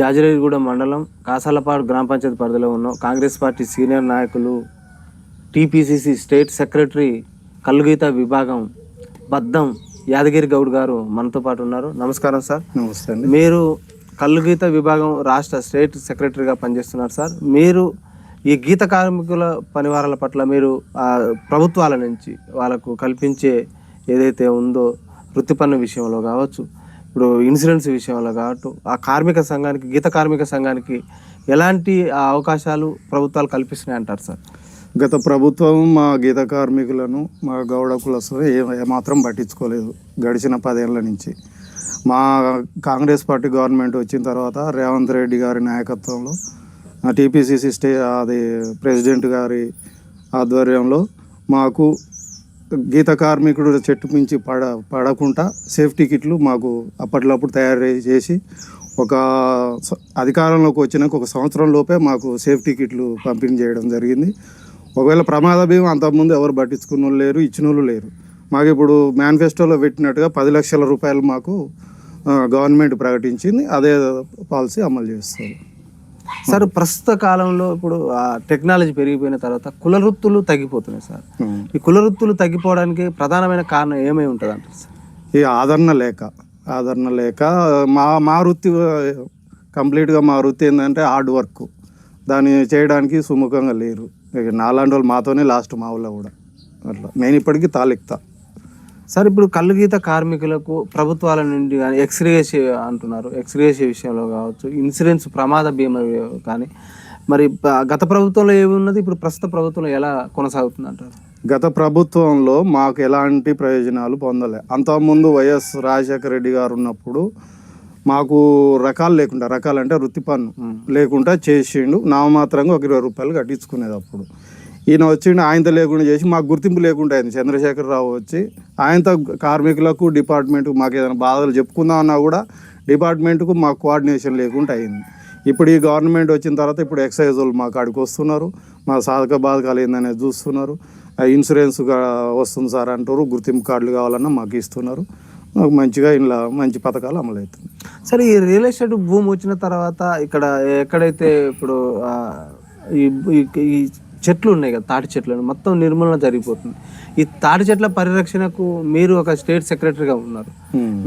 జాజిరెడ్డిగూడ మండలం కాసాలపాడు గ్రామ పంచాయతీ పరిధిలో ఉన్నాం కాంగ్రెస్ పార్టీ సీనియర్ నాయకులు టీపీసీసీ స్టేట్ సెక్రటరీ కల్లుగీత విభాగం బద్దం యాదగిరి గౌడ్ గారు మనతో పాటు ఉన్నారు. నమస్కారం సార్. నమస్తే మీరు కల్లుగీత విభాగం రాష్ట్ర స్టేట్ సెక్రటరీగా పనిచేస్తున్నారు సార్. మీరు ఈ గీత కార్మికుల పనివారాల పట్ల మీరు ప్రభుత్వాల నుంచి వాళ్ళకు కల్పించే ఏదైతే ఉందో వృత్తి పన్ను విషయంలో కావచ్చు ఇప్పుడు ఇన్సూరెన్స్ విషయంలో కావచ్చు ఆ కార్మిక సంఘానికి గీత కార్మిక సంఘానికి ఎలాంటి అవకాశాలు ప్రభుత్వాలు కల్పిస్తున్నాయి అంటారు సార్? గత ప్రభుత్వం మా గీత కార్మికులను మా గౌడ కులస్తులు ఏమాత్రం పట్టించుకోలేదు గడిచిన పదేళ్ళ నుంచి. మా కాంగ్రెస్ పార్టీ గవర్నమెంట్ వచ్చిన తర్వాత రేవంత్ రెడ్డి గారి నాయకత్వంలో టీపీసీసీ స్టే అది ప్రెసిడెంట్ గారి ఆధ్వర్యంలో మాకు గీత కార్మికుడు చెట్టు మించి పడ పడకుండా సేఫ్టీ కిట్లు మాకు అప్పట్లప్పుడు తయారు చేసి ఒక అధికారంలోకి వచ్చినాక ఒక సంవత్సరం లోపే మాకు సేఫ్టీ కిట్లు పంపిణీ చేయడం జరిగింది. ఒకవేళ ప్రమాద భీమా అంతకుముందు ఎవరు పట్టించుకున్న వాళ్ళు లేరు ఇచ్చిన వాళ్ళు లేరు. మాకు ఇప్పుడు మేనిఫెస్టోలో పెట్టినట్టుగా పది లక్షల రూపాయలు మాకు గవర్నమెంట్ ప్రకటించింది. అదే పాలసీ అమలు చేస్తుంది సార్ ప్రస్తుత కాలంలో ఇప్పుడు ఆ టెక్నాలజీ పెరిగిపోయిన తర్వాత కుల వృత్తులు తగ్గిపోతున్నాయి సార్. ఈ కుల వృత్తులు తగ్గిపోవడానికి ప్రధానమైన కారణం ఏమై ఉంటుంది అంటారు సార్? ఈ ఆదరణ లేక ఆదరణ లేక మా మా వృత్తి కంప్లీట్గా మా వృత్తి ఏంటంటే హార్డ్ వర్క్. దాన్ని చేయడానికి సుముఖంగా లేరు. నాలాంటి వాళ్ళు మాతోనే లాస్ట్ మా ఊళ్ళో కూడా. అట్లా. నేను ఇప్పటికీ తాలిక్తా. సార్ ఇప్పుడు కళ్ళు గీత కార్మికులకు ప్రభుత్వాల నుండి కానీ ఎక్స్రేస్ అంటున్నారు. ఎక్స్రేస్ విషయంలో కావచ్చు ఇన్సూరెన్స్ ప్రమాద బీమా కానీ మరి గత ప్రభుత్వంలో ఏమి ఉన్నది ఇప్పుడు ప్రస్తుత ప్రభుత్వంలో ఎలా కొనసాగుతుంది అంటారు గత ప్రభుత్వంలో మాకు ఎలాంటి ప్రయోజనాలు పొందలే. అంతకుముందు వైఎస్ రాజశేఖర రెడ్డి గారు ఉన్నప్పుడు మాకు రకాలు లేకుండా రకాలు అంటే వృత్తి పన్ను లేకుండా చేసిండు. నామమాత్రంగా ఒక ఇరవై రూపాయలు కట్టించుకునేది అప్పుడు. ఈయన వచ్చిండు ఆయనతో లేకుండా చేసి మాకు గుర్తింపు లేకుండా అయింది. చంద్రశేఖరరావు వచ్చి ఆయనతో కార్మికులకు డిపార్ట్మెంట్కు మాకు ఏదైనా బాధలు చెప్పుకుందాం అన్నా కూడా డిపార్ట్మెంట్కు మాకు కోఆర్డినేషన్ లేకుండా అయింది. ఇప్పుడు ఈ గవర్నమెంట్ వచ్చిన తర్వాత ఇప్పుడు ఎక్సైజ్ వాళ్ళు మా కాడికి వస్తున్నారు. మా సాధక బాధకాలు ఏందనేది చూస్తున్నారు. ఆ ఇన్సూరెన్స్ వస్తుంది సార్ అంటారు. గుర్తింపు కార్డులు కావాలన్నా మాకు ఇస్తున్నారు. మాకు మంచిగా ఇలా మంచి పథకాలు అమలవుతుంది సరే ఈ రియల్ ఎస్టేట్ భూమి వచ్చిన తర్వాత ఇక్కడ ఎక్కడైతే ఇప్పుడు ఈ చెట్లు ఉన్నాయి కదా తాటి చెట్లు మొత్తం నిర్మూలన జరిగిపోతుంది. ఈ తాటి చెట్ల పరిరక్షణకు మీరు ఒక స్టేట్ సెక్రటరీగా ఉన్నారు.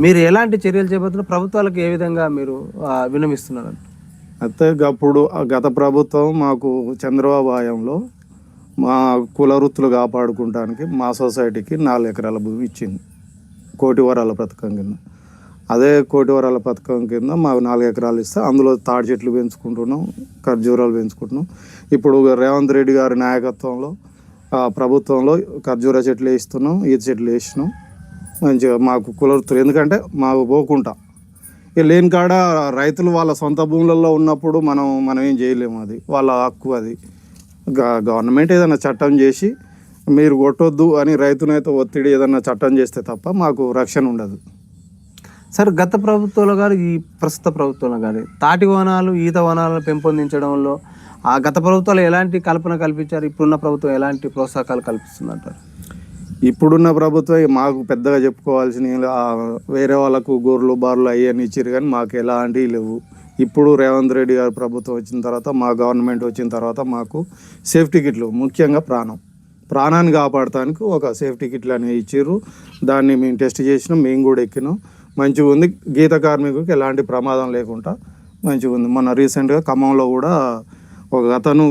మీరు ఎలాంటి చర్యలు చేపడుతున్నారు? ప్రభుత్వాలకు ఏ విధంగా మీరు ఆ, విన్నవిస్తున్నారు? అయితే అప్పుడు గత ప్రభుత్వం మాకు చంద్రబాబు హయాంలో మా కుల వృత్తులు కాపాడుకుంటానికి మా సొసైటీకి నాలుగు ఎకరాల భూమి ఇచ్చింది. కోటి వరాల పథకం కింద. అదే కోటి వరాల పథకం కింద మాకు నాలుగు ఎకరాలు ఇస్తే అందులో తాడి చెట్లు పెంచుకుంటున్నాం ఖర్జూరాలు పెంచుకుంటున్నాం. ఇప్పుడు రేవంత్ రెడ్డి గారి నాయకత్వంలో ప్రభుత్వంలో ఖర్జూర చెట్లు వేస్తున్నాం ఈత చెట్లు వేసినాం. మంచిగా మాకు కులర్తులు ఎందుకంటే మాకు పోకుండా ఇక లేని కాడ రైతులు వాళ్ళ సొంత భూములలో ఉన్నప్పుడు మనం మనం ఏం చేయలేము అది. వాళ్ళ హక్కు అది. గ- గవర్నమెంట్ ఏదైనా చట్టం చేసి మీరు కొట్టొద్దు అని రైతునైతే ఒత్తిడి ఏదైనా చట్టం చేస్తే తప్ప మాకు రక్షణ ఉండదు. సార్ గత ప్రభుత్వంలో గారు ఈ ప్రస్తుత ప్రభుత్వంలో గారు తాటి వనాలు ఈత వనాలను పెంపొందించడంలో ఆ గత ప్రభుత్వాలు ఎలాంటి కల్పన కల్పించారు? ఇప్పుడున్న ప్రభుత్వం ఎలాంటి ప్రోత్సాహకాలు కల్పిస్తుందంటారు? ఇప్పుడున్న ప్రభుత్వం మాకు పెద్దగా చెప్పుకోవాల్సిన వేరే వాళ్ళకు గోర్లు బార్లు అవన్నీ ఇచ్చారు కానీ మాకు ఎలాంటివి లేవు. ఇప్పుడు రేవంత్ రెడ్డి గారు ప్రభుత్వం వచ్చిన తర్వాత మా గవర్నమెంట్ వచ్చిన తర్వాత మాకు సేఫ్టీ కిట్లు ముఖ్యంగా ప్రాణం. ప్రాణాన్ని కాపాడటానికి ఒక సేఫ్టీ కిట్లు అనేవి ఇచ్చారు దాన్ని మేము టెస్ట్ చేసినాం మేము కూడా ఎక్కినాం. మంచిగా ఉంది. గీత కార్మికులకు ఎలాంటి ప్రమాదం లేకుండా మంచిగా ఉంది. మొన్న రీసెంట్గా ఖమ్మంలో కూడా ఒక అతను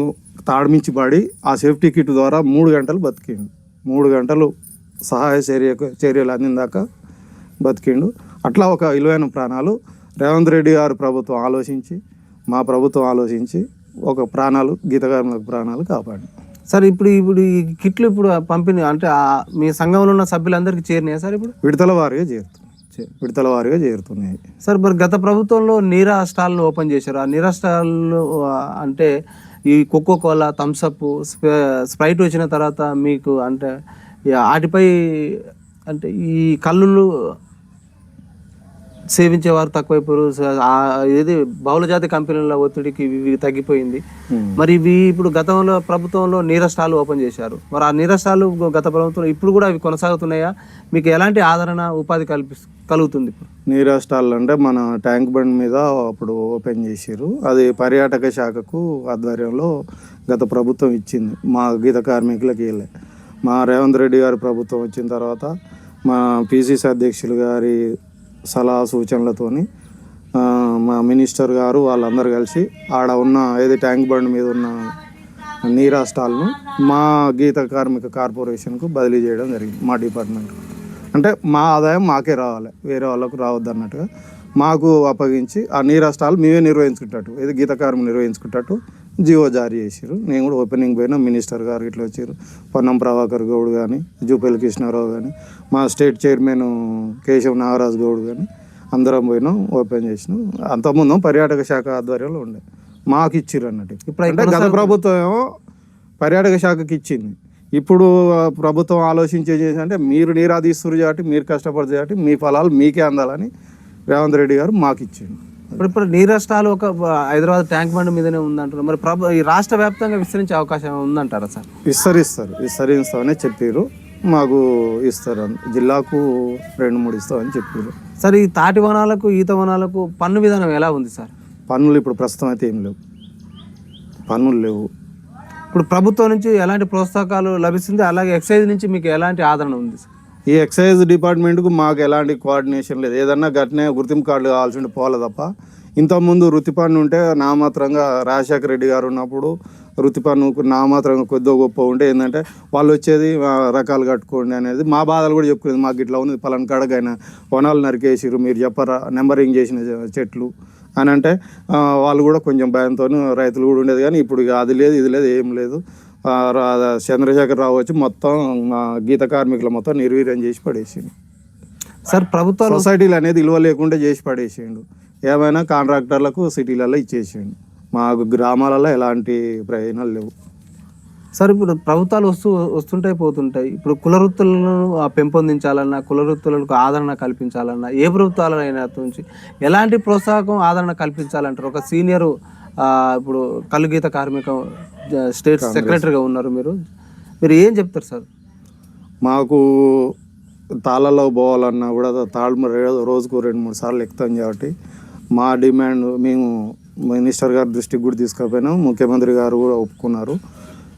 తాడిమించి పడి ఆ సేఫ్టీ కిట్ ద్వారా మూడు గంటలు బతికిండు. మూడు గంటలు సహాయ చర్య చర్యలు అందిందాక బతికిండు. అట్లా ఒక విలువైన ప్రాణాలు రేవంత్ రెడ్డి గారు ప్రభుత్వం ఆలోచించి మా ప్రభుత్వం ఆలోచించి ఒక ప్రాణాలు గీత కార్మికుల ప్రాణాలు కాపాడి. సార్ ఇప్పుడు ఇప్పుడు ఈ కిట్లు ఇప్పుడు పంపిణీ అంటే మీ సంఘంలో ఉన్న సభ్యులందరికీ చేరినాయా సార్ ఇప్పుడు? విడతల వారిగా చేరుతున్నాయి విడతల వారిగా చేరుతున్నాయి. సార్ మరి గత ప్రభుత్వంలో నీరా స్టాల్ను ఓపెన్ చేశారు? ఆ నీరా స్టాల్ను ఆ, అంటే ఈ కోకో కోలా థమ్సప్ స్ప్రైట్ వచ్చిన తర్వాత మీకు అంటే వాటిపై అంటే ఈ కళ్ళు సేవించేవారు తక్కువైపోయారు ఏది బహుళజాతి కంపెనీల ఒత్తిడికి ఇవి తగ్గిపోయింది. మరి ఇవి ఇప్పుడు గతంలో ప్రభుత్వంలో నీర స్టాల్ ఓపెన్ చేశారు. మరి ఆ నీర స్టాల్ గత ప్రభుత్వం ఇప్పుడు కూడా అవి కొనసాగుతున్నాయా? మీకు ఎలాంటి ఆదరణ ఉపాధి కల్పి కలుగుతుంది ఇప్పుడు? నీరా స్టాల్ అంటే మన ట్యాంక్ బండ్ మీద అప్పుడు ఓపెన్ చేసారు అది పర్యాటక శాఖకు ఆధ్వర్యంలో గత ప్రభుత్వం ఇచ్చింది. మా గీత కార్మికులకి వెళ్ళే. మా రేవంత్ రెడ్డి గారి ప్రభుత్వం వచ్చిన తర్వాత మా పిసిసి అధ్యక్షులు గారి సలహా సూచనలతోని మా మినిస్టర్ గారు వాళ్ళందరూ కలిసి ఆడ ఉన్న ఏది ట్యాంక్ బండ్ మీద ఉన్న నీరా స్టాల్ను మా గీత కార్మిక కార్పొరేషన్కు బదిలీ చేయడం జరిగింది మా డిపార్ట్మెంట్ అంటే మా ఆదాయం మాకే రావాలి వేరే వాళ్ళకు రావద్దు అన్నట్టుగా మాకు అప్పగించి ఆ నీరా స్టాల్ మేమే నిర్వహించుకుంటట్టు ఏది గీత కార్మిక నిర్వహించుకుంటట్టు జియో జారీ చేసారు నేను కూడా ఓపెనింగ్ పోయినా మినిస్టర్ గారు ఇట్లా వచ్చారు పొన్నం ప్రభాకర్ గౌడ్ కానీ జూపల్లి కృష్ణారావు కానీ మా స్టేట్ చైర్మన్ కేశవ్ నాగరాజ్ గౌడ్ కానీ అందరం పోయినాం ఓపెన్ చేసినాం. అంతకుముందు పర్యాటక శాఖ ఆధ్వర్యంలో ఉండే. మాకు ఇచ్చిర్రు అన్నట్టు. ఇప్పుడు అంటే గత ప్రభుత్వం ఏమో పర్యాటక శాఖకి ఇచ్చింది. ఇప్పుడు ప్రభుత్వం ఆలోచించే చేసి అంటే మీరు నీరా తీస్తురు కాబట్టి మీరు కష్టపడుతుంది కాబట్టి మీ ఫలాలు మీకే అందాలని రేవంత్ రెడ్డి గారు మాకు ఇచ్చింది ఇప్పుడు ఇప్పుడు నీర స్టాల్ ఒక హైదరాబాద్ ట్యాంక్ బండ్ మీదనే ఉందంటారు మరి ప్రభు ఈ రాష్ట్ర వ్యాప్తంగా విస్తరించే అవకాశం ఉందంటారా సార్? విస్తరిస్తారు. విస్తరిస్తామని చెప్పారు మాకు ఇస్తారు జిల్లాకు రెండు మూడు ఇస్తామని చెప్పారు సార్ ఈ తాటి వనాలకు ఈత వనాలకు పన్ను విధానం ఎలా ఉంది సార్? పన్నులు ఇప్పుడు ప్రస్తుతం అయితే ఏం లేవు. పన్నులు లేవు. ఇప్పుడు ప్రభుత్వం నుంచి ఎలాంటి ప్రోత్సాహకాలు లభిస్తుంది? అలాగే ఎక్సైజ్ నుంచి మీకు ఎలాంటి ఆదరణ ఉంది సార్? ఈ ఎక్సైజ్ డిపార్ట్మెంట్కు మాకు ఎలాంటి కోఆర్డినేషన్ లేదు. ఏదన్నా గట్నే గుర్తింపు కార్డులు కావాల్సి ఉంటే పోలే తప్ప. ఇంతకుముందు వృత్తిపన్ను ఉంటే నామాత్రంగా రాజశేఖర రెడ్డి గారు ఉన్నప్పుడు వృత్తిపన్ను నామాత్రంగా కొద్దిగా గొప్ప ఉంటే ఏంటంటే వాళ్ళు వచ్చేది రకాలు కట్టుకోండి అనేది మా బాధలు కూడా చెప్పుకునేది. మాకు ఇట్లా ఉంది పలానా కాడకైనా వనాలు నరికేసిరు మీరు చెప్పరా నెంబరింగ్ చేసిన చెట్లు అని అంటే వాళ్ళు కూడా కొంచెం భయంతో రైతులు కూడా ఉండేది. కానీ ఇప్పుడు అది లేదు ఇది లేదు ఏం లేదు. చంద్రశేఖర్ రావు వచ్చి మొత్తం మా గీత కార్మికులు మొత్తం నిర్వీర్యం చేసి పడేసిండు. సార్ ప్రభుత్వాలు సొసైటీలు అనేది విలువ లేకుండా చేసి పడేసిండు. ఏమైనా కాంట్రాక్టర్లకు సిటీలలో ఇచ్చేసిండు. మా గ్రామాలలో ఎలాంటి ప్రయోజనాలు లేవు. సార్ ఇప్పుడు ప్రభుత్వాలు వస్తూ వస్తుంటాయి పోతుంటాయి. ఇప్పుడు కుల వృత్తులను ఆ, పెంపొందించాలన్నా కుల వృత్తులకు ఆదరణ కల్పించాలన్నా ఏ ప్రభుత్వాలైనా నుంచి ఎలాంటి ప్రోత్సాహకం ఆదరణ కల్పించాలంటారు? ఒక సీనియర్ ఇప్పుడు కలుగీత కార్మిక స్టేట్ సెక్రటరీగా ఉన్నారు మీరు. మీరు ఏం చెప్తారు సార్? మాకు తాళాల్లో పోవాలన్నా కూడా తాళ్ళు రోజుకు రెండు మూడు సార్లు ఎక్కుతాం కాబట్టి మా డిమాండ్ మేము మినిస్టర్ గారి దృష్టికి కూడా తీసుకుపోయినాం ముఖ్యమంత్రి గారు కూడా ఒప్పుకున్నారు.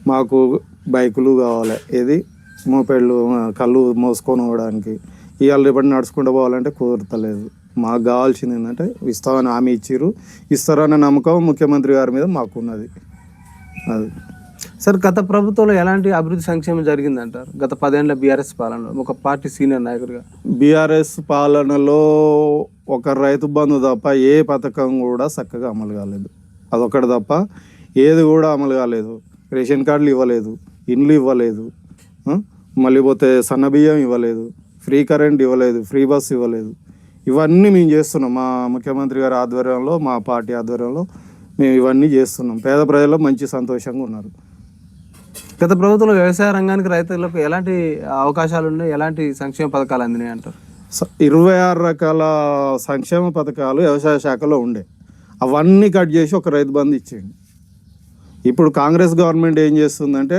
మాకు బైకులు కావాలి. ఏది? మోపెళ్ళు కళ్ళు మోసుకొని పోవడానికి. ఇవాళ రేపటి నడుచుకుంటూ పోవాలంటే కుదరతలేదు. మాకు కావాల్సింది ఏంటంటే ఇస్తామని హామీ ఇచ్చిర్రు. ఇస్తారనే నమ్మకం ముఖ్యమంత్రి గారి మీద మాకు ఉన్నది అది. సార్ గత ప్రభుత్వంలో ఎలాంటి అభివృద్ధి సంక్షేమం జరిగిందంటారు? గత పదేళ్ళ బీఆర్ఎస్ పాలనలో ఒక పార్టీ సీనియర్ నాయకుడిగా. బీఆర్ఎస్ పాలనలో ఒక రైతు బంధు తప్ప ఏ పథకం కూడా చక్కగా అమలు కాలేదు. అదొకటి తప్ప ఏది కూడా అమలు కాలేదు. రేషన్ కార్డులు ఇవ్వలేదు ఇండ్లు ఇవ్వలేదు మళ్ళీ పోతే సన్న బియ్యం ఇవ్వలేదు ఫ్రీ కరెంట్ ఇవ్వలేదు ఫ్రీ బస్ ఇవ్వలేదు. ఇవన్నీ మేము చేస్తున్నాం. మా ముఖ్యమంత్రి గారి ఆధ్వర్యంలో మా పార్టీ ఆధ్వర్యంలో మేము ఇవన్నీ చేస్తున్నాం. పేద ప్రజలు మంచి సంతోషంగా ఉన్నారు. గత ప్రభుత్వంలో వ్యవసాయ రంగానికి రైతులకు ఎలాంటి అవకాశాలు ఉన్నాయి? ఎలాంటి సంక్షేమ పథకాలు అందినాయి అంటారు? ఇరవై ఆరు రకాల సంక్షేమ పథకాలు వ్యవసాయ శాఖలో ఉండే. అవన్నీ కట్ చేసి ఒక రైతు బంధు ఇచ్చేయండి. ఇప్పుడు కాంగ్రెస్ గవర్నమెంట్ ఏం చేస్తుందంటే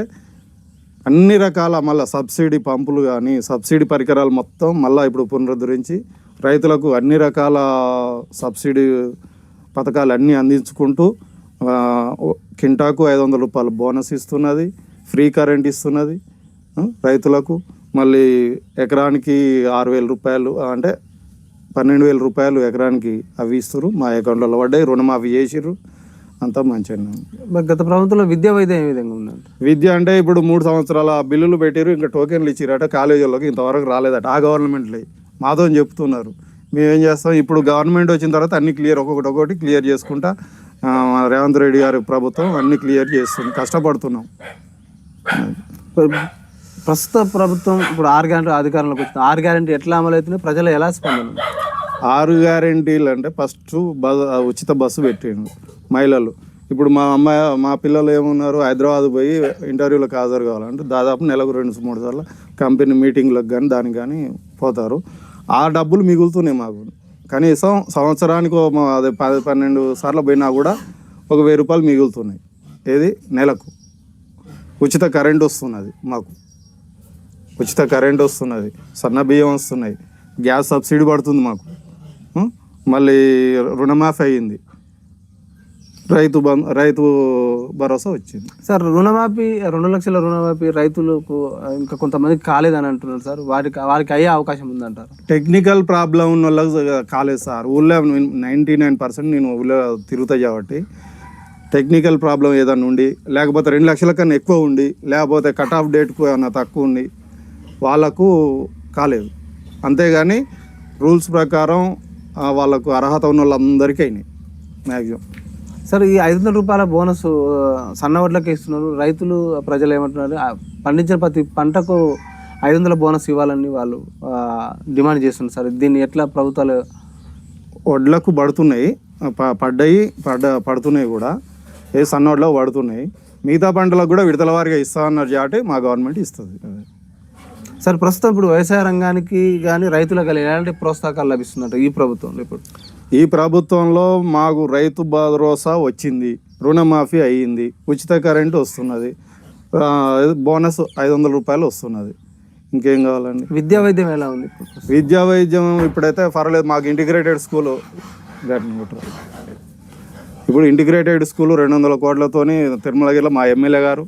అన్ని రకాల మళ్ళీ సబ్సిడీ పంపులు కానీ సబ్సిడీ పరికరాలు మొత్తం మళ్ళీ ఇప్పుడు పునరుద్ధరించి రైతులకు అన్ని రకాల సబ్సిడీ పథకాలు అన్నీ అందించుకుంటూ కింటాకు ఐదు వందల రూపాయలు బోనస్ ఇస్తున్నది ఫ్రీ కరెంట్ ఇస్తున్నది రైతులకు. మళ్ళీ ఎకరానికి ఆరు వేల రూపాయలు అంటే పన్నెండు వేల రూపాయలు ఎకరానికి అవి ఇస్తారు మా అకౌంట్లో పడ్డాయి రుణమాఫీ చేసిర్రు. అంతా మంచిగా గత ప్రభుత్వంలో విద్యా వైద్యం ఏ విధంగా ఉందంట విద్య అంటే ఇప్పుడు మూడు సంవత్సరాల బిల్లులు పెట్టారు ఇంకా టోకెన్లు ఇచ్చిరట కాలేజీలోకి ఇంతవరకు రాలేదట ఆ గవర్నమెంట్లో. మాతో చెప్తున్నారు. మేమేం చేస్తాం? ఇప్పుడు గవర్నమెంట్ వచ్చిన తర్వాత అన్ని క్లియర్ ఒక్కొక్కటి ఒక్కొక్కటి క్లియర్ చేసుకుంటా రేవంత్ రెడ్డి గారి ప్రభుత్వం అన్ని క్లియర్ చేస్తుంది. కష్టపడుతున్నాం. ప్రస్తుత ప్రభుత్వం ఇప్పుడు ఆరు గ్యారెంటీ అధికారంలోకి వచ్చింది. ఆరు గ్యారెంటీ ఎట్లా అమలు అవుతున్నాయి? ప్రజలు ఎలా స్పందన? ఆరు గ్యారెంటీలు అంటే ఫస్ట్ బస్ ఉచిత బస్సు పెట్టిండు మహిళలు. ఇప్పుడు మా అమ్మాయి మా పిల్లలు ఏమున్నారు? హైదరాబాద్ పోయి ఇంటర్వ్యూలకు హాజరు కావాలంటే దాదాపు నెలకు రెండు మూడు సార్లు కంపెనీ మీటింగ్లకు కానీ దానికి కానీ పోతారు. ఆ డబ్బులు మిగులుతున్నాయి మాకు. కనీసం సంవత్సరానికి అదే పది పన్నెండు సార్లు పోయినా కూడా ఒక వెయ్యి రూపాయలు మిగులుతున్నాయి. ఏది? నెలకు. ఉచిత కరెంట్ వస్తున్నది మాకు. ఉచిత కరెంట్ వస్తున్నది. సన్న బియ్యం వస్తున్నాయి. గ్యాస్ సబ్సిడీ పడుతుంది మాకు. మళ్ళీ రుణమాఫీ అయ్యింది. రైతు రైతు భరోసా వచ్చింది. సార్ రుణమాఫీ రెండు లక్షల రుణమాఫీ రైతులకు ఇంకా కొంతమందికి కాలేదని అంటున్నారు సార్. వారికి వారికి అయ్యే అవకాశం ఉందంటారు. టెక్నికల్ ప్రాబ్లం ఉన్న వాళ్ళకి కాలేదు సార్. ఊళ్ళో నైంటీ నైన్ పర్సెంట్ నేను ఊళ్ళో తిరుగుతాయి కాబట్టి టెక్నికల్ ప్రాబ్లం ఏదైనా ఉండి లేకపోతే రెండు లక్షల కన్నా ఎక్కువ ఉండి లేకపోతే కట్ ఆఫ్ డేట్కు ఏమైనా తక్కువ ఉండి వాళ్ళకు కాలేదు. అంతేగాని రూల్స్ ప్రకారం వాళ్ళకు అర్హత ఉన్న వాళ్ళందరికీ అయినాయి మ్యాక్సిమం సార్ ఈ ఐదు వందల రూపాయల బోనస్ సన్న వడ్లకి ఇస్తున్నారు రైతులు ప్రజలు ఏమంటున్నారు? పండించిన ప్రతి పంటకు ఐదు వందల బోనస్ ఇవ్వాలని వాళ్ళు డిమాండ్ చేస్తున్నారు సార్. దీన్ని ఎట్లా ప్రభుత్వాలు వడ్లకు పడుతున్నాయి. పడ్డాయి పడ్డ పడుతున్నాయి కూడా. ఏ సన్న వడ్లకు పడుతున్నాయి. మిగతా పంటలకు కూడా విడతల వారిగా ఇస్తా అన్నారు కాబట్టి మా గవర్నమెంట్ ఇస్తుంది. సార్ ప్రస్తుతం ఇప్పుడు వ్యవసాయ రంగానికి కానీ రైతులకు ఎలాంటి ప్రోత్సాహకాలు లభిస్తున్నట్టు ఈ ప్రభుత్వంలో ఇప్పుడు? ఈ ప్రభుత్వంలో మాకు రైతు భరోసా వచ్చింది రుణమాఫీ అయ్యింది ఉచిత కరెంటు వస్తున్నది బోనస్ ఐదు వందల రూపాయలు వస్తున్నది. ఇంకేం కావాలండి? విద్యా వైద్యం ఎలా ఉంది? విద్యా వైద్యం ఇప్పుడైతే పర్వాలేదు మాకు ఇంటిగ్రేటెడ్ స్కూల్ ఇప్పుడు ఇంటిగ్రేటెడ్ స్కూల్ రెండు వందల కోట్లతోని తిరుమలగిరిలో మా ఎమ్మెల్యే గారు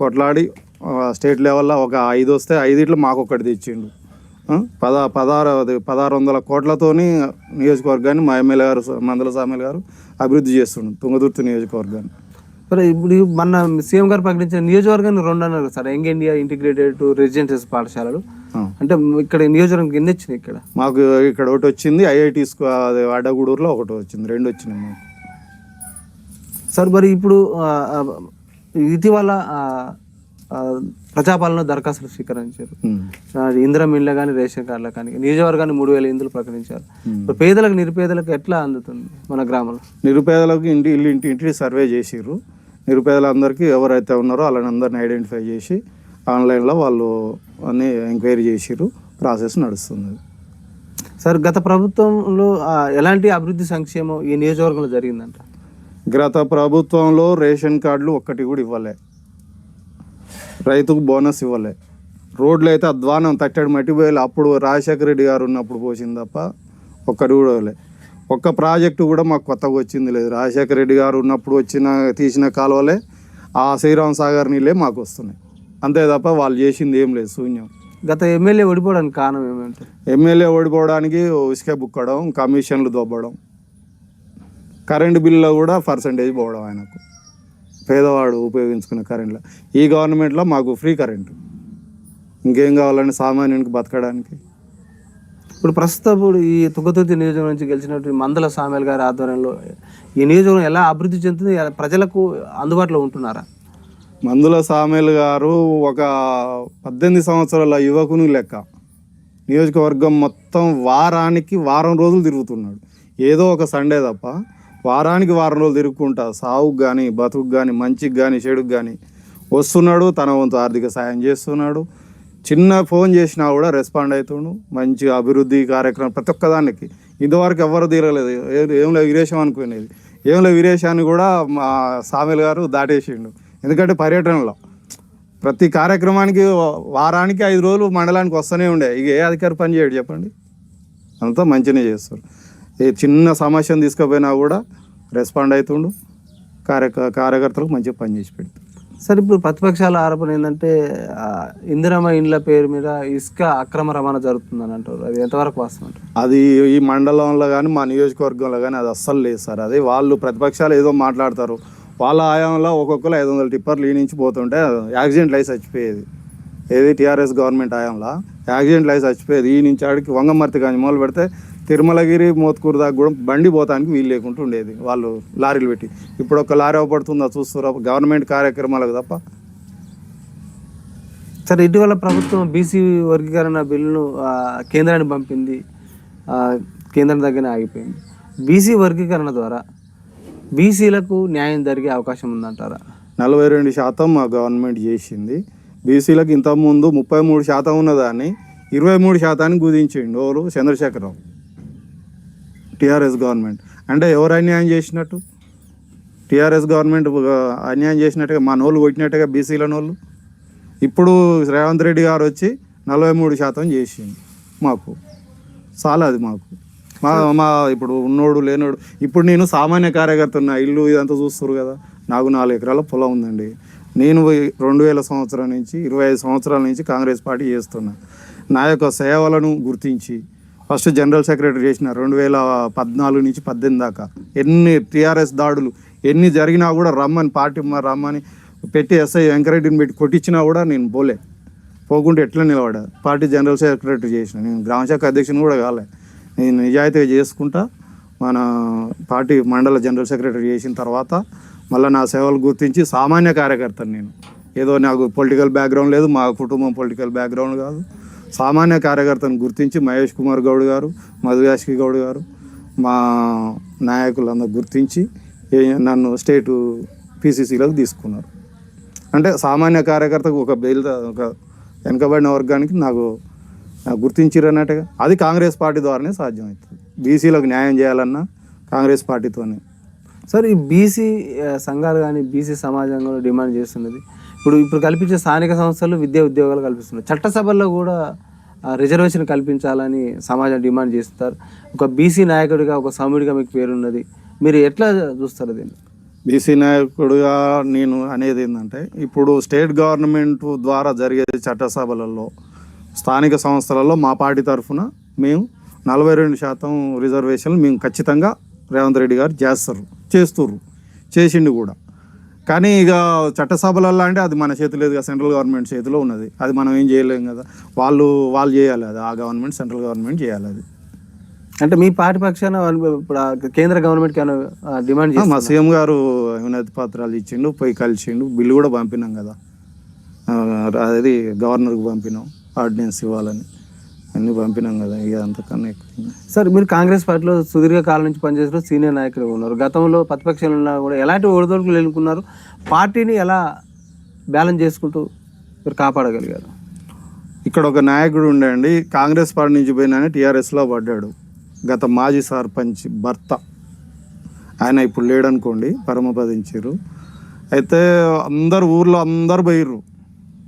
కొట్లాడి స్టేట్ లెవెల్లో ఒక ఐదు వస్తే ఐదిట్లో మాకు ఒకటి తెచ్చిండు. పద పదహారు అది పదహారు వందల కోట్లతోని నియోజకవర్గాన్ని మా ఎమ్మెల్యే గారు మందల సామెల్ గారు అభివృద్ధి చేస్తుండు తుంగదుర్తి నియోజకవర్గాన్ని. మరి ఇప్పుడు మన సీఎం గారు ప్రకటించిన నియోజకవర్గాన్ని రెండు అన్నారు sir young India integrated residential పాఠశాలలు. అంటే ఇక్కడ నియోజకవర్గం ఎన్ని వచ్చినాయి ఇక్కడ? మాకు ఇక్కడ ఒకటి వచ్చింది ఐఐటి అడ్డగూడూరులో ఒకటి వచ్చింది రెండు వచ్చినాయి మాకు. సార్ మరి ఇప్పుడు ఇటీవల ప్రజాపాలన దరఖాస్తులు స్వీకరించారు. ఆ, ఇందిరా మిల్ల కానీ రేషన్ కార్డుల కానీ నియోజకవర్గాన్ని మూడు వేల ఇందులు ప్రకటించారు. ఇప్పుడు పేదలకు నిరుపేదలకు ఎట్లా అందుతుంది మన గ్రామంలో? నిరుపేదలకు ఇంటి ఇల్లు ఇంటి ఇంటికి సర్వే చేసిర్రు. నిరుపేదలందరికీ ఎవరైతే ఉన్నారో వాళ్ళని అందరిని ఐడెంటిఫై చేసి ఆన్లైన్లో వాళ్ళు అన్ని ఎంక్వైరీ చేసిర్రు. ప్రాసెస్ నడుస్తుంది. సార్ గత ప్రభుత్వంలో ఎలాంటి అభివృద్ధి సంక్షేమం ఈ నియోజకవర్గంలో జరిగిందంట? గత ప్రభుత్వంలో రేషన్ కార్డులు ఒక్కటి కూడా ఇవ్వలే. రైతుకు బోనస్ ఇవ్వలే. రోడ్లు అయితే అధ్వానం తట్టడి మట్టి పోయాలి. అప్పుడు రాజశేఖర రెడ్డి గారు ఉన్నప్పుడు పోసింది తప్ప ఒక్కటి కూడా ఇవ్వలే ఒక్క ప్రాజెక్టు కూడా మాకు కొత్తగా వచ్చింది లేదు. రాజశేఖర రెడ్డి గారు ఉన్నప్పుడు వచ్చిన తీసిన కాలువలే ఆ శ్రీరామ్ సాగర్ నీళ్ళే మాకు వస్తున్నాయి. అంతే తప్ప వాళ్ళు చేసింది ఏం లేదు శూన్యం. గత ఎమ్మెల్యే ఓడిపోవడానికి కారణం ఏమంటే ఎమ్మెల్యే ఓడిపోవడానికి ఇసుక బుక్కడం కమిషన్లు దొబ్బడం కరెంటు బిల్లులో కూడా పర్సంటేజ్ పోవడం ఆయనకు. పేదవాడు ఉపయోగించుకునే కరెంట్లో ఈ గవర్నమెంట్లో మాకు ఫ్రీ కరెంటు ఇంకేం కావాలండి సామాన్యునికి బతకడానికి. ఇప్పుడు ప్రస్తుతం ఇప్పుడు ఈ తుగ్గతుర్తి నియోజకవర్గం నుంచి గెలిచినటువంటి మందల సామెల్ గారి ఆధ్వర్యంలో ఈ నియోజకవర్గం ఎలా అభివృద్ధి చెందుతుంది? ప్రజలకు అందుబాటులో ఉంటున్నారా? మందుల సామేల్ గారు ఒక పద్దెనిమిది సంవత్సరాల యువకుని లెక్క. నియోజకవర్గం మొత్తం వారానికి వారం రోజులు తిరుగుతున్నాడు. ఏదో ఒక సండే తప్ప వారానికి వారం రోజులు తిరుగుకుంటా. సావుకు కానీ బతుకు కానీ మంచికి కానీ చెడుకు కానీ వస్తున్నాడు తన వంతు ఆర్థిక సాయం చేస్తున్నాడు. చిన్న ఫోన్ చేసినా కూడా రెస్పాండ్ అవుతుండు మంచి అభివృద్ధి కార్యక్రమం ప్రతి ఒక్కదానికి ఇంతవరకు ఎవరు తీరలేదు ఏంలో విరేషం అనుకునేది. ఏంలో విరేషాన్ని కూడా మా సామెల్ గారు దాటేసిండు. ఎందుకంటే పర్యటనలో. ప్రతి కార్యక్రమానికి వారానికి ఐదు రోజులు మండలానికి వస్తూనే ఉండే. ఇక ఏ అధికారి పని చేయడు చెప్పండి? అంతా మంచినే చేస్తారు. ఏ చిన్న సమస్యను తీసుకుపోయినా కూడా రెస్పాండ్ అవుతుండు కార్య కార్యకర్తలకు మంచిగా పని చేసి పెడతారు సార్ ఇప్పుడు ప్రతిపక్షాల ఆరోపణ ఏంటంటే ఇందిరమ్మ ఇండ్ల పేరు మీద ఇసుక అక్రమ రవాణా జరుగుతుందని అంటారు అది ఎంతవరకు వాస్తవం అది ఈ మండలంలో కానీ మా నియోజకవర్గంలో కానీ అది అస్సలు లేదు సార్. అది వాళ్ళు ప్రతిపక్షాలు ఏదో మాట్లాడతారు. వాళ్ళ ఆయంలో ఒక్కొక్కరు ఐదు వందల టిప్పర్లు ఈ నుంచి పోతుంటే యాక్సిడెంట్ లైస్ చచ్చిపోయేది. ఏది టీఆర్ఎస్ గవర్నమెంట్ ఆయంలో యాక్సిడెంట్ లైస్ చచ్చిపోయేది. ఈ నుంచి ఆడికి వంగమర్తి కానీ మొదలు పెడితే తిరుమలగిరి మోత్కూరు దాకా కూడా బండి పోతానికి వీలు లేకుండా ఉండేది. వాళ్ళు లారీలు పెట్టి. ఇప్పుడు ఒక లారీ అవపడుతుందా చూస్తారా. గవర్నమెంట్ కార్యక్రమాలకు తప్ప. సార్ ఇటీవల ప్రభుత్వం బీసీ వర్గీకరణ బిల్లును ఆ, కేంద్రానికి పంపింది. కేంద్రం దగ్గరనే ఆగిపోయింది. బీసీ వర్గీకరణ ద్వారా బీసీలకు న్యాయం జరిగే అవకాశం ఉందంటారా? నలభై రెండు శాతం మా గవర్నమెంట్ చేసింది. బీసీలకు ఇంతకుముందు ముప్పై మూడు శాతం ఉన్నదాన్ని ఇరవై మూడు శాతానికి కుదించిండు ఎవరు? చంద్రశేఖరరావు. TRS government. అంటే ఎవరు అన్యాయం చేసినట్టు? టీఆర్ఎస్ గవర్నమెంట్ అన్యాయం చేసినట్టుగా మా నోళ్ళు కొట్టినట్టుగా బీసీల నోళ్ళు. ఇప్పుడు రేవంత్ రెడ్డి గారు వచ్చి నలభై మూడు శాతం చేసింది మాకు. చాలా అది మాకు. మా మా ఇప్పుడు ఉన్నోడు లేనోడు. ఇప్పుడు నేను సామాన్య కార్యకర్త ఉన్నా ఇల్లు ఇదంతా చూస్తారు కదా. నాకు నాలుగు ఎకరాల పొలం ఉందండి. నేను రెండు వేల సంవత్సరం నుంచి ఇరవై ఐదు సంవత్సరాల నుంచి కాంగ్రెస్ పార్టీ చేస్తున్నా. నా యొక్క సేవలను గుర్తించి ఫస్ట్ జనరల్ సెక్రటరీ చేసిన రెండు వేల పద్నాలుగు నుంచి పద్దెనిమిది దాకా. ఎన్ని టీఆర్ఎస్ దాడులు ఎన్ని జరిగినా కూడా రమ్మని పార్టీ రమ్మని పెట్టి ఎస్ఐ వెంకరెడ్డిని పెట్టి కొట్టించినా కూడా నేను పోలే. పోకుండా ఎట్లా నిలబడా పార్టీ జనరల్ సెక్రటరీ చేసిన. నేను గ్రామశాఖ అధ్యక్షుని కూడా కాలే. నేను నిజాయితీగా చేసుకుంటా మన పార్టీ మండల జనరల్ సెక్రటరీ చేసిన తర్వాత మళ్ళీ నా సేవలు గుర్తించి సామాన్య కార్యకర్తను నేను. ఏదో నాకు పొలిటికల్ బ్యాక్గ్రౌండ్ లేదు మా కుటుంబం పొలిటికల్ బ్యాక్గ్రౌండ్ కాదు. సామాన్య కార్యకర్తను గుర్తించి మహేష్ కుమార్ గౌడ్ గారు మధుయాష్కి గౌడ్ గారు మా నాయకులందరూ గుర్తించి నన్ను స్టేటు పీసీసీలోకి తీసుకున్నారు. అంటే సామాన్య కార్యకర్తకు ఒక బెయిల్ ఒక వెనుకబడిన వర్గానికి నాకు గుర్తించారు అన్నట్టుగా అది కాంగ్రెస్ పార్టీ ద్వారానే సాధ్యమవుతుంది. బీసీలకు న్యాయం చేయాలన్నా కాంగ్రెస్ పార్టీతోనే. సార్ ఈ బీసీ సంఘాలు కానీ బీసీ సమాజం కూడా డిమాండ్ చేస్తున్నది. ఇప్పుడు ఇప్పుడు కల్పించే స్థానిక సంస్థలు విద్యా ఉద్యోగాలు కల్పిస్తున్నాయి. చట్టసభల్లో కూడా రిజర్వేషన్ కల్పించాలని సమాజం డిమాండ్ చేస్తారు. ఒక బీసీ నాయకుడిగా ఒక సౌమ్యుడిగా మీకు పేరున్నది. మీరు ఎట్లా చూస్తారు దీన్ని? బీసీ నాయకుడుగా నేను అనేది ఏంటంటే ఇప్పుడు స్టేట్ గవర్నమెంట్ ద్వారా జరిగే చట్టసభలలో స్థానిక సంస్థలలో మా పార్టీ తరఫున మేము నలభై రెండు శాతం రిజర్వేషన్లు మేము ఖచ్చితంగా రేవంత్ రెడ్డి గారు చేస్తారు చేస్తుర్రు. చేసిండు కూడా. కానీ ఇక చట్టసభలలో అంటే అది మన చేతిలో లేదు కదా సెంట్రల్ గవర్నమెంట్ చేతిలో ఉన్నది. అది మనం ఏం చేయలేం కదా. వాళ్ళు వాళ్ళు చేయాలి అది. ఆ గవర్నమెంట్ సెంట్రల్ గవర్నమెంట్ చేయాలి అది. అంటే మీ పార్టీ పక్షాన ఇప్పుడు కేంద్ర ఆ, డిమాండ్ మా సీఎం గారు వినతి పత్రాలు ఇచ్చిండు పోయి కలిసిండు బిల్లు కూడా పంపినాం కదా. అది గవర్నర్కి పంపినాం ఆర్డినెన్స్ ఇవ్వాలని. అన్నీ పంపినాం కదా ఇక అంతకన్నా ఎక్కువ సార్ మీరు కాంగ్రెస్ పార్టీలో సుదీర్ఘ కాలం నుంచి పనిచేసిన సీనియర్ నాయకులు ఉన్నారు. గతంలో ప్రతిపక్షంలో ఉన్నా కూడా ఎలాంటి ఒడిదొడుకులు ఎన్నుకున్నారు? పార్టీని ఎలా బ్యాలెన్స్ చేసుకుంటూ మీరు కాపాడగలిగారు? ఇక్కడ ఒక నాయకుడు ఉండండి కాంగ్రెస్ పార్టీ నుంచి పోయినా టీఆర్ఎస్లో పడ్డాడు. గత మాజీ సర్పంచ్ భర్త. ఆయన ఇప్పుడు లేడనుకోండి పరమపదించారు అయితే అందరు ఊర్లో అందరు పోయిర్రు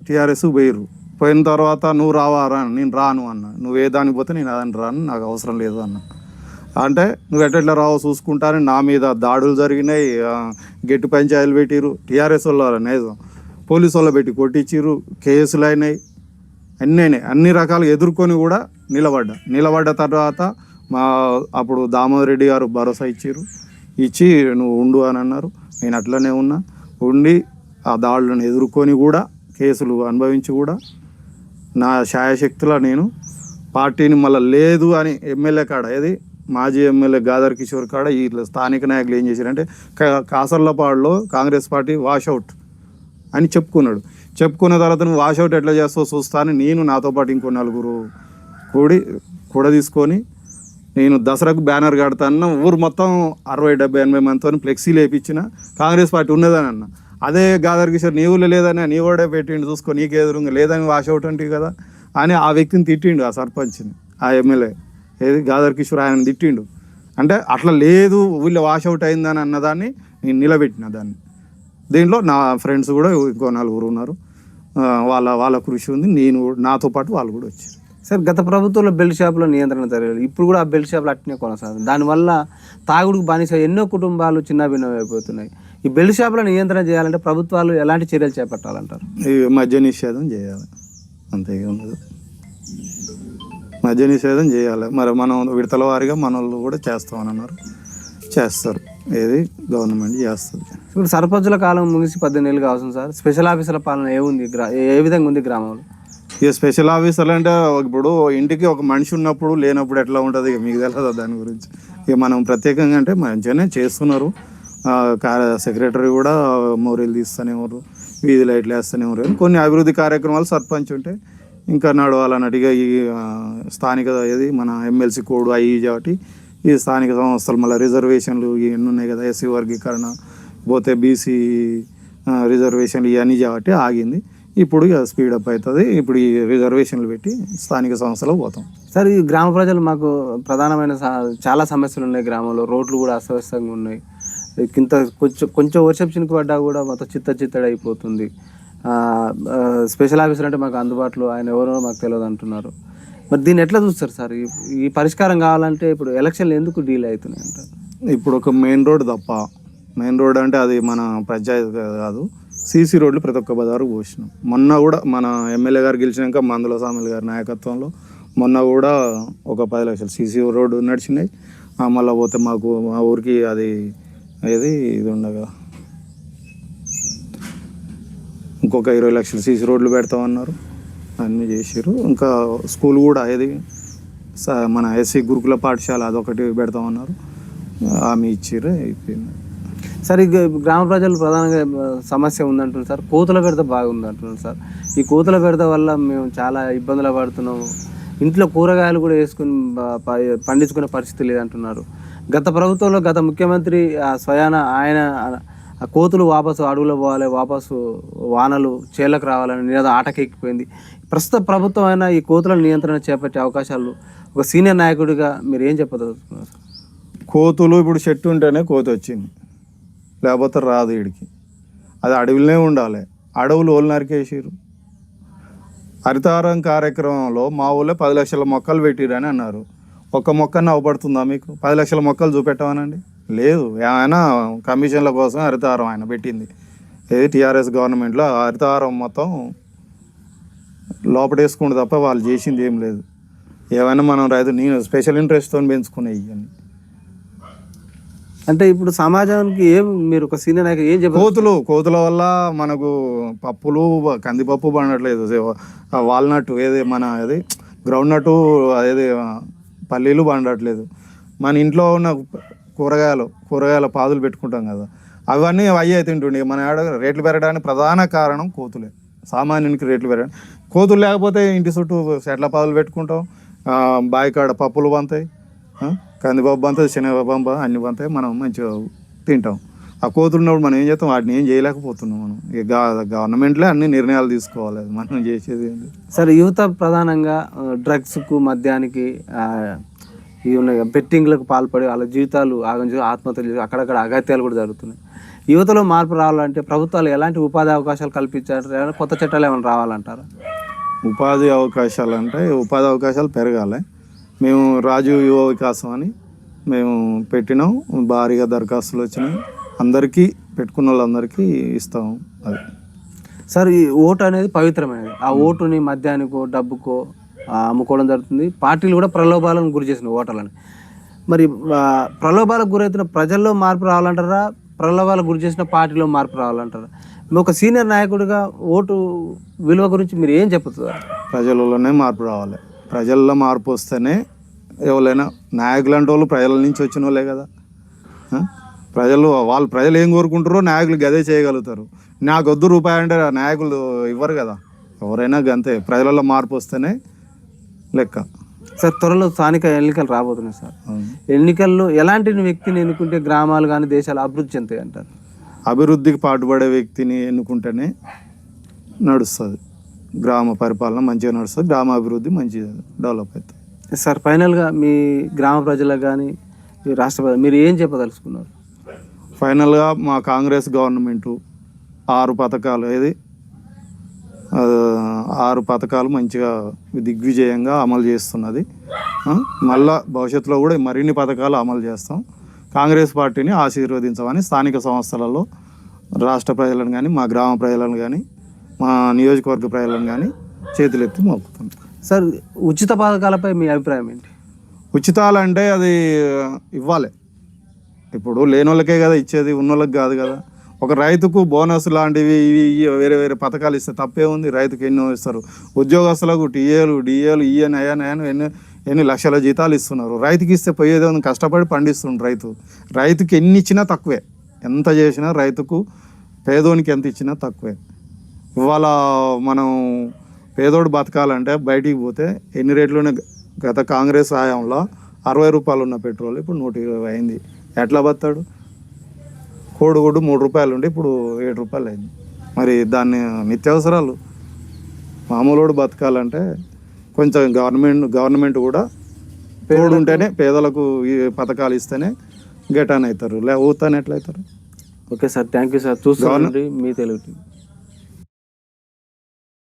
టీఆర్ఎస్ పోయిర్రు. పోయిన తర్వాత నువ్వు రావారా నేను రాను అన్న. నువ్వు ఏ దానికి పోతే నేను అదని రాను నాకు అవసరం లేదు అన్న. అంటే నువ్వు ఎట్లా రావో చూసుకుంటానని నా మీద దాడులు జరిగినాయి గెట్టు గట్టి పంచాయతీలు పెట్టిరు టీఆర్ఎస్ వాళ్ళు నేజం పోలీసు వాళ్ళు పెట్టి కొట్టించిర్రు కేసులు అయినాయి అన్నీ అయినాయి. అన్ని రకాలు ఎదుర్కొని కూడా నిలబడ్డా. నిలబడ్డ తర్వాత మా అప్పుడు దామోదర్ రెడ్డి గారు భరోసా ఇచ్చారు ఇచ్చి నువ్వు ఉండు అని అన్నారు. నేను అట్లనే ఉన్నా. ఉండి ఆ దాడులను ఎదుర్కొని కూడా కేసులు అనుభవించి కూడా నా శాయశక్తిలో నేను పార్టీని మళ్ళీ లేదు అని ఎమ్మెల్యే కాడ ఏది? మాజీ ఎమ్మెల్యే గాదర్ కిషోర్ కాడ ఈ స్థానిక నాయకులు ఏం చేశారంటే కాసర్లపాడులో కాంగ్రెస్ పార్టీ వాషౌట్ అని చెప్పుకున్నాడు. చెప్పుకున్న తర్వాత నువ్వు వాషౌట్ ఎట్లా చేస్తావు చూస్తా అని నేను నాతో పాటు ఇంకో నలుగురు కూడి కూడా తీసుకొని నేను దసరాకు బ్యానర్ కడతాను ఊరు మొత్తం అరవై డెబ్బై ఎనభై మందితో ఫ్లెక్సీలు వేయించిన కాంగ్రెస్ పార్టీ ఉన్నదని అన్న. అదే గాదర్ కిషోర్ నీ ఊళ్ళో లేదని నీ ఓడే పెట్టిండు చూసుకో నీకు ఎదురుగా లేదని వాషౌట్ అంటే కదా అని ఆ వ్యక్తిని తిట్టిండు ఆ సర్పంచ్ని ఆ ఎమ్మెల్యే. ఏది? గాదర్ కిషోర్ ఆయన తిట్టిండు. అంటే అట్లా లేదు వీళ్ళు వాషౌట్ అయిందని అన్నదాన్ని నేను నిలబెట్టిన దాన్ని. దీంట్లో నా ఫ్రెండ్స్ కూడా ఇంకో నలుగురు ఉన్నారు. వాళ్ళ వాళ్ళ కృషి ఉంది. నేను కూడా- నాతో పాటు వాళ్ళు కూడా వచ్చారు. సార్ గత ప్రభుత్వంలో బెల్ట్ షాపులో నియంత్రణ జరగలేదు. ఇప్పుడు కూడా ఆ బెల్ట్ షాపులు అట్నే కొనసాగుతుంది దానివల్ల తాగుడుకు బానిస ఎన్నో కుటుంబాలు చిన్న అయిపోతున్నాయి. ఈ బెల్ట్ షాపుల నియంత్రణ చేయాలంటే ప్రభుత్వాలు ఎలాంటి చర్యలు చేపట్టాలంటారు? ఈ మద్య నిషేధం చేయాలి. అంతే ఉండదు మద్య నిషేధం చేయాలి. మరి మనం విడతల వారిగా మన వాళ్ళు కూడా చేస్తామని అన్నారు. చేస్తారు. ఏది? గవర్నమెంట్ చేస్తుంది. ఇప్పుడు సర్పంచుల కాలం ముగిసి పద్దెనిమిది కావచ్చు సార్. స్పెషల్ ఆఫీసర్ల పాలన ఏముంది గ్రా ఏ విధంగా ఉంది గ్రామంలో? ఇక స్పెషల్ ఆఫీసర్లు అంటే ఇప్పుడు ఇంటికి ఒక మనిషి ఉన్నప్పుడు లేనప్పుడు ఎట్లా ఉంటుంది? ఇక మీకు తెలియదు దాని గురించి? ఇక మనం ప్రత్యేకంగా అంటే మంచిగానే చేస్తున్నారు. సెక్రటరీ కూడా మోరీలు తీస్తూనేవారు వీధి లైట్లు వేస్తూనేవారు. కానీ కొన్ని అభివృద్ధి కార్యక్రమాలు సర్పంచ్ ఉంటే ఇంకా నడవాలన్నట్టుగా ఈ స్థానిక ఇది మన ఎమ్మెల్సీ కోడ్ అవి కాబట్టి ఈ స్థానిక సంస్థలు మళ్ళీ రిజర్వేషన్లు ఇవన్నీ ఉన్నాయి కదా ఎస్సీ వర్గీకరణ పోతే బీసీ రిజర్వేషన్లు ఇవన్నీ కాబట్టి ఆగింది. ఇప్పుడు స్పీడ్ స్పీడప్ అవుతుంది. ఇప్పుడు ఈ రిజర్వేషన్లు పెట్టి స్థానిక సంస్థలో పోతాం. సార్ ఈ గ్రామ ప్రజలు మాకు ప్రధానమైన చాలా సమస్యలు ఉన్నాయి గ్రామంలో. రోడ్లు కూడా అస్తవ్యస్తంగా ఉన్నాయి. ఇంత కొంచెం కొంచెం వర్షం చినుకు పడ్డా కూడా మొత్తం చిత్త చిత్తడి అయిపోతుంది. స్పెషల్ ఆఫీసర్ అంటే మాకు అందుబాటులో ఆయన ఎవరో మాకు తెలియదు అంటున్నారు. మరి దీన్ని ఎట్లా చూస్తారు సార్? ఈ పరిష్కారం కావాలంటే ఇప్పుడు ఎలక్షన్లు ఎందుకు డీల్ అవుతున్నాయి అంటారు ఇప్పుడు ఒక మెయిన్ రోడ్ తప్ప మెయిన్ రోడ్ అంటే అది మన పంచాయతీ కాదు సీసీ రోడ్లు ప్రతి ఒక్క బజారు పోసినాం. మొన్న కూడా మన ఎమ్మెల్యే గారు గెలిచినాక మందుల సామిల్ గారి నాయకత్వంలో మొన్న కూడా ఒక పది లక్షలు సీసీ రోడ్డు నడిచినాయి. మళ్ళీ పోతే మాకు మా ఊరికి అది అనేది ఇది ఉండగా ఇంకొక ఇరవై లక్షలు సీసీ రోడ్లు పెడతామన్నారు. అన్నీ చేసారు ఇంకా స్కూల్ కూడా ఏది మన ఎస్సీ గురుకుల పాఠశాల అదొకటి పెడతామన్నారు. హామీ ఇచ్చారు అయిపోయింది. సార్ ఈ గ్రామ ప్రజలు ప్రధానంగా సమస్య ఉందంటున్నారు సార్. కోతుల పెడత బాగుంది అంటున్నారు సార్. ఈ కోతుల పెడత వల్ల మేము చాలా ఇబ్బందులు పడుతున్నాము. ఇంట్లో కూరగాయలు కూడా వేసుకుని ప- పండించుకునే పరిస్థితి లేదంటున్నారు. గత ప్రభుత్వంలో గత ముఖ్యమంత్రి స్వయాన ఆయన ఆ- కోతులు వాపసు అడవులు పోవాలి వాపసు వానలు చేలకు రావాలని నినాదం ఆటకెక్కిపోయింది. ప్రస్తుత ప్రభుత్వం అయినా ఈ కోతుల నియంత్రణ చేపట్టే అవకాశాలు ఒక సీనియర్ నాయకుడిగా మీరు ఏం చెప్పదలుచుకున్నారు? కోతులు ఇప్పుడు చెట్టు ఉంటేనే కోతి వచ్చింది. లేకపోతే రాదు వీడికి అది అడవిలోనే ఉండాలి. అడవులు ఓళ్ళు నరికేసారు హరితారం కార్యక్రమంలో మా ఊళ్ళో పది లక్షల మొక్కలు పెట్టిరని అన్నారు. ఒక్క మొక్కన్న అవపడుతుందా మీకు? పది లక్షల మొక్కలు చూపెట్టమనండి. లేదు ఆయన కమిషన్ల కోసం హరితారం ఆయన పెట్టింది. ఏది టీఆర్ఎస్ గవర్నమెంట్లో హరితారం మొత్తం లోపడేసుకుంటే తప్ప వాళ్ళు చేసింది ఏం లేదు. ఏమైనా మనం రైతు నేను స్పెషల్ ఇంట్రెస్ట్తో పెంచుకునేవి ఇవన్నీ. అంటే ఇప్పుడు సమాజానికి ఏం మీరు ఒక సీనియర్ నాయకుడు ఏం చెప్పారు? కోతులు కోతుల వల్ల మనకు పప్పులు కందిపప్పు పండట్లేదు. వాల్నట్ ఏది మన అది గ్రౌండ్ నట్ అదేది పల్లీలు పండట్లేదు. మన ఇంట్లో ఉన్న కూరగాయలు కూరగాయల పాదులు పెట్టుకుంటాం కదా. అవన్నీ అయ్యే తింటుండే. మన ఆడ రేట్లు పెరగడానికి ప్రధాన కారణం కోతులే. సామాన్యునికి రేట్లు పెరగడం కోతులు లేకపోతే ఇంటి చుట్టూ చెట్ల పాదులు పెట్టుకుంటాం. బాయికాడ పప్పులు పంతాయి. కందిపప్పు పంతుంది శనగపప్పు అన్ని పంతాయి. మనం మంచిగా తింటాం. ఆ కోతులు ఉన్నప్పుడు మనం ఏం చేస్తాం? వాటిని ఏం చేయలేకపోతున్నాం మనం. ఇక గవర్నమెంట్లే అన్ని నిర్ణయాలు తీసుకోవాలి. మనం చేసేది సరే యువత ప్రధానంగా డ్రగ్స్కు మద్యానికి ఇవి ఉన్నాయి బెట్టింగ్లకు పాల్పడి వాళ్ళ జీవితాలు ఆగం చేసి ఆత్మహత్యలు చేసి అక్కడక్కడ అగత్యాలు కూడా జరుగుతున్నాయి. యువతలో మార్పు రావాలంటే ప్రభుత్వాలు ఎలాంటి ఉపాధి అవకాశాలు కల్పించారు కొత్త చట్టాలు ఏమైనా రావాలంటారా? ఉపాధి అవకాశాలు అంటే ఉపాధి అవకాశాలు పెరగాలి. మేము రాజు యువ వికాసం అని మేము పెట్టినాం. భారీగా దరఖాస్తులు వచ్చినాయి. అందరికీ పెట్టుకున్న వాళ్ళందరికీ ఇస్తాం అది. సార్ ఈ ఓటు అనేది పవిత్రమైనది. ఆ ఓటుని మద్యానికో డబ్బుకో అమ్ముకోవడం జరుగుతుంది. పార్టీలు కూడా ప్రలోభాలను గురి చేసిన ఓటర్లని. మరి ప్రలోభాలకు గురవుతున్న ప్రజల్లో మార్పు రావాలంటారా? ప్రలోభాలకు గురి చేసిన పార్టీలో మార్పు రావాలంటారా? ఒక సీనియర్ నాయకుడిగా ఓటు విలువ గురించి మీరు ఏం చెప్తారు ప్రజలలోనే మార్పు రావాలి. ప్రజల్లో మార్పు వస్తేనే ఎవరైనా నాయకులు అంటే వాళ్ళు ప్రజల నుంచి వచ్చిన వాళ్ళే కదా? ప్రజలు వాళ్ళు ప్రజలు ఏం కోరుకుంటారో నాయకులు గదే చేయగలుగుతారు. నాకు వద్దు రూపాయి అంటే నాయకులు ఇవ్వరు కదా. ఎవరైనా గంతే ప్రజలలో మార్పు వస్తేనే లెక్క. సార్ త్వరలో స్థానిక ఎన్నికలు రాబోతున్నాయి సార్. ఎన్నికల్లో ఎలాంటి వ్యక్తిని ఎన్నుకుంటే గ్రామాలు కానీ దేశాలు అభివృద్ధి చెందుతాయి అంటారు అభివృద్ధికి పాటుపడే వ్యక్తిని ఎన్నుకుంటేనే నడుస్తుంది. గ్రామ పరిపాలన మంచిగా నడుస్తుంది గ్రామ అభివృద్ధి మంచిగా డెవలప్ అవుతుంది. సార్ ఫైనల్గా మీ గ్రామ ప్రజలకు కానీ రాష్ట్ర మీరు ఏం చెప్పదలుచుకున్నారు? ఫైనల్గా మా కాంగ్రెస్ గవర్నమెంటు ఆరు పథకాలు ఏది? ఆరు పథకాలు మంచిగా దిగ్విజయంగా అమలు చేస్తున్నది. మళ్ళా భవిష్యత్తులో కూడా మరిన్ని పథకాలు అమలు చేస్తాం. కాంగ్రెస్ పార్టీని ఆశీర్వదించమని స్థానిక సంస్థలలో రాష్ట్ర ప్రజలను కానీ మా గ్రామ ప్రజలను కానీ మా నియోజకవర్గ ప్రజలను కానీ చేతులెత్తి మొక్కుతాం సార్ ఉచిత పథకాలపై మీ అభిప్రాయం ఏంటి? ఉచితాలు అంటే అది ఇవ్వాలి. ఇప్పుడు లేని వాళ్ళకే కదా ఇచ్చేది ఉన్న వాళ్ళకి కాదు కదా. ఒక రైతుకు బోనస్ లాంటివి ఇవి వేరే వేరే పథకాలు ఇస్తే తప్పే ఉంది. రైతుకు ఎన్నో ఇస్తారు. ఉద్యోగస్తులకు టీఏలు డిఏలు ఈఎన్ అయ్యాన్ అయ్యాన్ ఎన్ని ఎన్ని లక్షల జీతాలు ఇస్తున్నారు. రైతుకి ఇస్తే పోయేదే ఉంది కష్టపడి పండిస్తుండు రైతు. రైతుకి ఎన్ని ఇచ్చినా తక్కువే. ఎంత చేసినా రైతుకు పేదోనికి ఎంత ఇచ్చినా తక్కువే. ఇవాళ మనం పేదోడు బతకాలంటే బయటికి పోతే ఎన్ని రేట్లోనే గత కాంగ్రెస్ హయాంలో అరవై రూపాయలు ఉన్న పెట్రోల్ ఇప్పుడు నూట ఇరవై అయింది. ఎట్లా బతాడు కోడిగుడ్డు మూడు రూపాయలు ఉంటే ఇప్పుడు ఏడు రూపాయలు అయింది. మరి దాన్ని నిత్యావసరాలు. మామూలుడు బతకాలంటే కొంచెం గవర్నమెంట్ గవర్నమెంట్ కూడా తోడు ఉంటేనే పేదలకు ఈ పథకాలు ఇస్తేనే గెటాన్ అవుతారు లే ఊతానే ఎట్లయితారు okay sir thank you sir. చూస్తానండి మీ తెలుగు